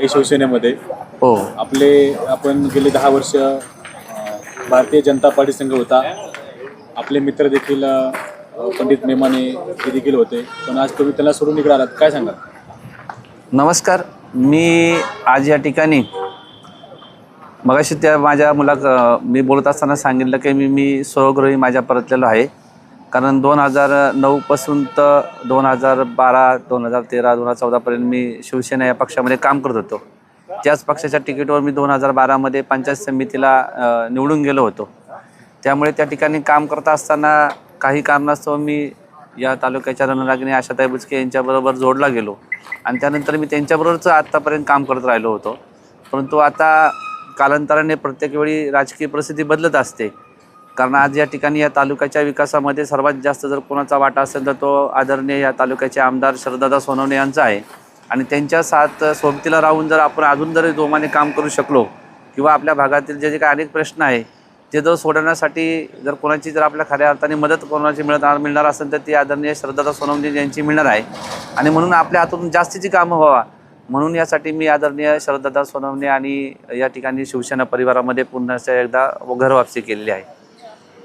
आहे शिवसेनेमध्ये. हो. आपले आपण गेले दहा वर्ष अ, भारतीय जनता पार्टी संघ होता. आपले मित्र देखील अ, पंडित मेमाने हे देखील होते. पण आज तुम्ही त्याला सोडून इकडे आलात. काय सांगाल? नमस्कार. मी आज या ठिकाणी मगाशी त्या माझ्या मुला मी बोलत असताना सांगितलं की मी मी स्वगृही माझ्या परतलेलो आहे. कारण दोन हजार नऊपासून तर दोन हजार बारा दोन हजार तेरा दोन हजार चौदापर्यंत मी शिवसेना या पक्षामध्ये काम करत होतो. त्याच पक्षाच्या तिकीटवर मी दोन हजार बारामध्ये पंचायत समितीला निवडून गेलो होतो. त्यामुळे त्या ठिकाणी काम करत असताना काही कारणास्तव मी या तालुक्याच्या रणरागिणी आशाताई बुचके यांच्याबरोबर जोडला गेलो. आणि त्यानंतर मी त्यांच्याबरोबरच आत्तापर्यंत काम करत राहिलो होतो. परंतु आता कालांतराने प्रत्येक वेळी राजकीय परिस्थिती बदलत असते. कारण आज या ठिकाणी या तालुक्याच्या विकासामध्ये सर्वात जास्त जर कोणाचा वाटा असेल तर तो आदरणीय या तालुक्याचे आमदार शरदादा सोनवणे यांचा आहे. आणि त्यांच्या साथ सोबतीला राहून जर आपण अजून जर जोमाने काम करू शकलो किंवा आपल्या भागातील जे जे काही अनेक प्रश्न आहे ते जर सोडवण्यासाठी जर कोणाची जर आपल्या खऱ्या अर्थाने मदत कोणाची मिळणार मिळणार असेल तर ती आदरणीय श्रद्धादा सोनवणे यांची मिळणार आहे. आणि म्हणून आपल्या हातून जास्तीची कामं व्हावा. म्हणून यासाठी मी आदरणीय शरददादा सोनवणे आणि या ठिकाणी शिवसेना परिवारामध्ये पुन्हा एकदा घरवापसी केलेली आहे.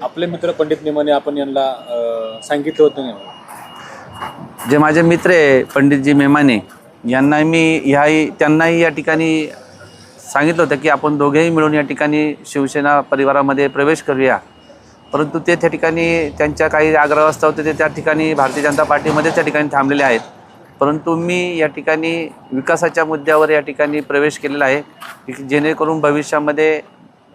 आपले मित्र पंडित नेमाने आपण यांना सांगितलं होतं नाही जे माझे मित्र आहे पंडितजी मेमाने यांना मी ह्याही त्यांनाही या ठिकाणी सांगितलं होतं की आपण दोघेही मिळून या ठिकाणी शिवसेना परिवारामध्ये प्रवेश करूया. परंतु ते त्या ठिकाणी त्यांच्या काही आग्रहास्तव ते त्या ठिकाणी भारतीय जनता पार्टीमध्ये त्या ठिकाणी थांबलेले आहेत. परंतु मी या ठिकाणी विकासाच्या मुद्द्यावर या ठिकाणी प्रवेश केलेला आहे की जेणेकरून भविष्यामध्ये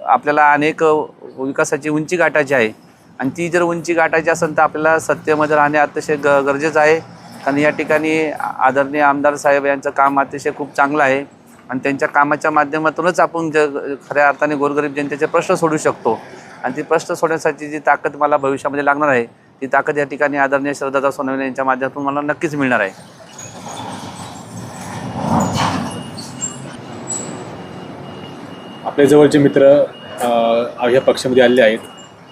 आपल्याला अनेक विकासाची उंची गाठायची आहे. आणि ती जर उंची गाठायची असेल तर आपल्याला सत्तेमध्ये राहणे अतिशय ग गरजेचं आहे. कारण या ठिकाणी आदरणीय आमदार साहेब यांचं काम अतिशय खूप चांगलं आहे. आणि त्यांच्या कामाच्या माध्यमातूनच आपण जग खऱ्या अर्थाने गोरगरीब जनतेचे प्रश्न सोडू शकतो. आणि ती प्रश्न सोडण्यासाठी जी ताकद मला भविष्यामध्ये लागणार आहे ती ताकद या ठिकाणी आदरणीय श्रद्धादा सोनवणे यांच्या माध्यमातून मला नक्कीच मिळणार आहे. आपल्या जवळचे मित्र ह्या पक्षामध्ये आलेले आहेत.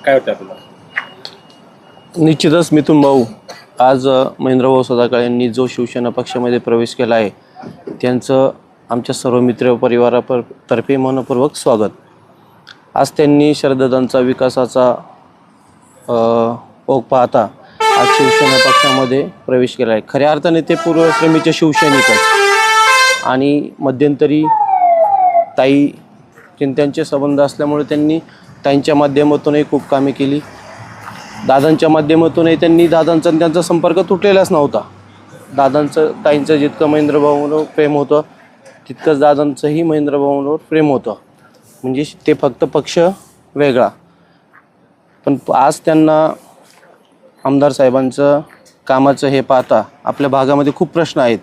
काय वाटतं आपल्याला? निश्चितच मिथून भाऊ आज महेंद्रभाऊ सदाकाळ यांनी जो शिवसेना पक्षामध्ये प्रवेश केला आहे त्यांचं आमच्या सर्व मित्र परिवारापर तर्फे मनपूर्वक स्वागत. आज त्यांनी शरददांचा विकासाचा ओघ पाहता आज शिवसेना पक्षामध्ये प्रवेश केला आहे. खऱ्या अर्थाने ते पूर्वश्रमीचे शिवसैनिकच. आणि मध्यंतरी ताई चिंत्यांचे संबंध असल्यामुळे त्यांनी ताईंच्या माध्यमातूनही खूप कामे केली. दादांच्या माध्यमातूनही त्यांनी दादांचा त्यांचा संपर्क तुटलेलाच नव्हता. दादांचं ताईंचं जितकं महेंद्रभाऊंवर प्रेम होतं तितकंच दादांचंही महेंद्रभाऊंवर प्रेम होतं. म्हणजे ते फक्त पक्ष वेगळा. पण आज त्यांना आमदार साहेबांचं कामाचं हे पाहता आपल्या भागामध्ये खूप प्रश्न आहेत.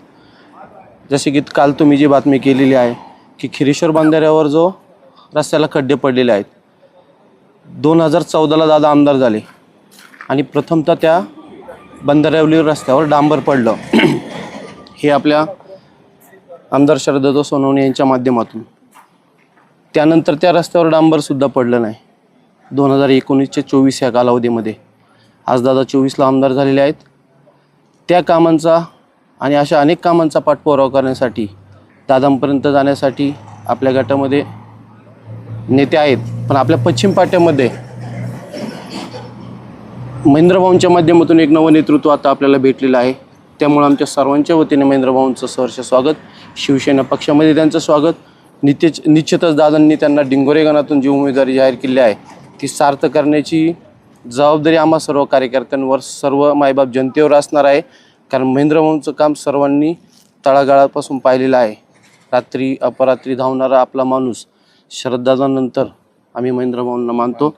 जसे की काल तुम्ही जी बातमी केलेली आहे की खिरीश्वर बांधाऱ्यावर जो रस्त्याला खड्डे पडलेले आहेत. दोन हजार चौदाला दादा आमदार झाले. आणि प्रथमतः त्या बंधाऱ्यावरील रस्त्यावर डांबर पडलं. हे आपल्या आमदार शरदत्व सोनवणे यांच्या माध्यमातून. त्यानंतर त्या रस्त्यावर डांबरसुद्धा पडलं नाही. दोन हजार एकोणीसचे चोवीस या कालावधीमध्ये. आज दादा चोवीसला आमदार झालेले आहेत. त्या कामांचा आणि अशा अनेक कामांचा पाठपुरावा करण्यासाठी दादांपर्यंत जाण्यासाठी आपल्या गटामध्ये नेते आहेत पण आपल्या पश्चिम पाट्यामध्ये महेंद्रभाऊंच्या माध्यमातून एक नवं नेतृत्व आता आपल्याला भेटलेलं आहे. त्यामुळे आमच्या सर्वांच्या वतीने महेंद्रभाऊंचं सहर्ष स्वागत शिवसेना पक्षामध्ये त्यांचं स्वागत. नित्यच निश्चितच दादांनी त्यांना डिंगोरेगणातून जी उमेदवारी जाहीर केली आहे ती सार्थ करण्याची जबाबदारी आम्हा सर्व कार्यकर्त्यांवर सर्व मायबाप जनतेवर असणार आहे. कारण महेंद्रभाऊंचं काम सर्वांनी तळागाळापासून पाहिलेलं आहे. रात्री अपरात्री धावणारा आपला माणूस श्रद्धाजानंतर आम्ही महेंद्रभाऊंना मानतो.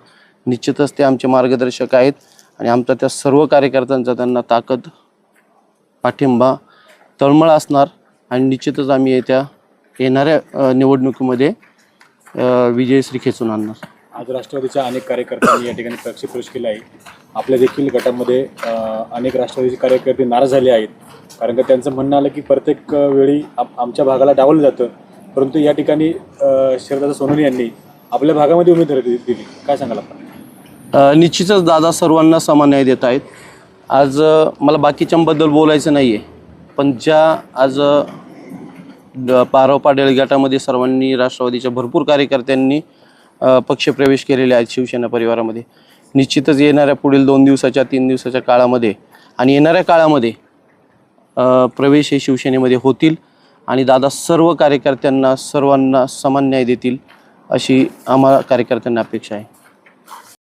निश्चितच ते आमचे मार्गदर्शक आहेत आणि आमचा त्या सर्व कार्यकर्त्यांचा त्यांना ताकद पाठिंबा तळमळ असणार आणि निश्चितच आम्ही येत्या येणाऱ्या निवडणुकीमध्ये विजयश्री खेचून आणणार. आज राष्ट्रवादीच्या अनेक कार्यकर्त्यांनी या ठिकाणी पक्ष प्रवेश केला आहे. आपल्या देखील गटामध्ये अनेक राष्ट्रवादीचे कार्यकर्ते नाराज झाले आहेत. कारण का त्यांचं म्हणणं आलं की प्रत्येक वेळी आप आमच्या भागाला डावलं जातं. परंतु या ठिकाणी अ, शरदादा सोनवणे यांनी आपल्या भागामध्ये उमेदवारी दिली. काय सांगाल आपण? निश्चितच दादा सर्वांना समान न्याय देत आहेत. आज मला बाकीच्यांबद्दल बोलायचं नाही आहे पण ज्या आज पारोपा ड- पारव सर्वांनी राष्ट्रवादीच्या भरपूर कार्यकर्त्यांनी पक्षप्रवेश केलेले आहेत शिवसेना परिवारामध्ये. निश्चितच येणाऱ्या पुढील दोन दिवसाच्या तीन दिवसाच्या काळामध्ये आणि येणाऱ्या काळामध्ये प्रवेश हे शिवसेनेमध्ये होतील. आणि दादा सर्व कार्यकर्त्यांना सर्वांना समान न्याय देतील अशी आम्हा कार्यकर्त्यांना अपेक्षा आहे.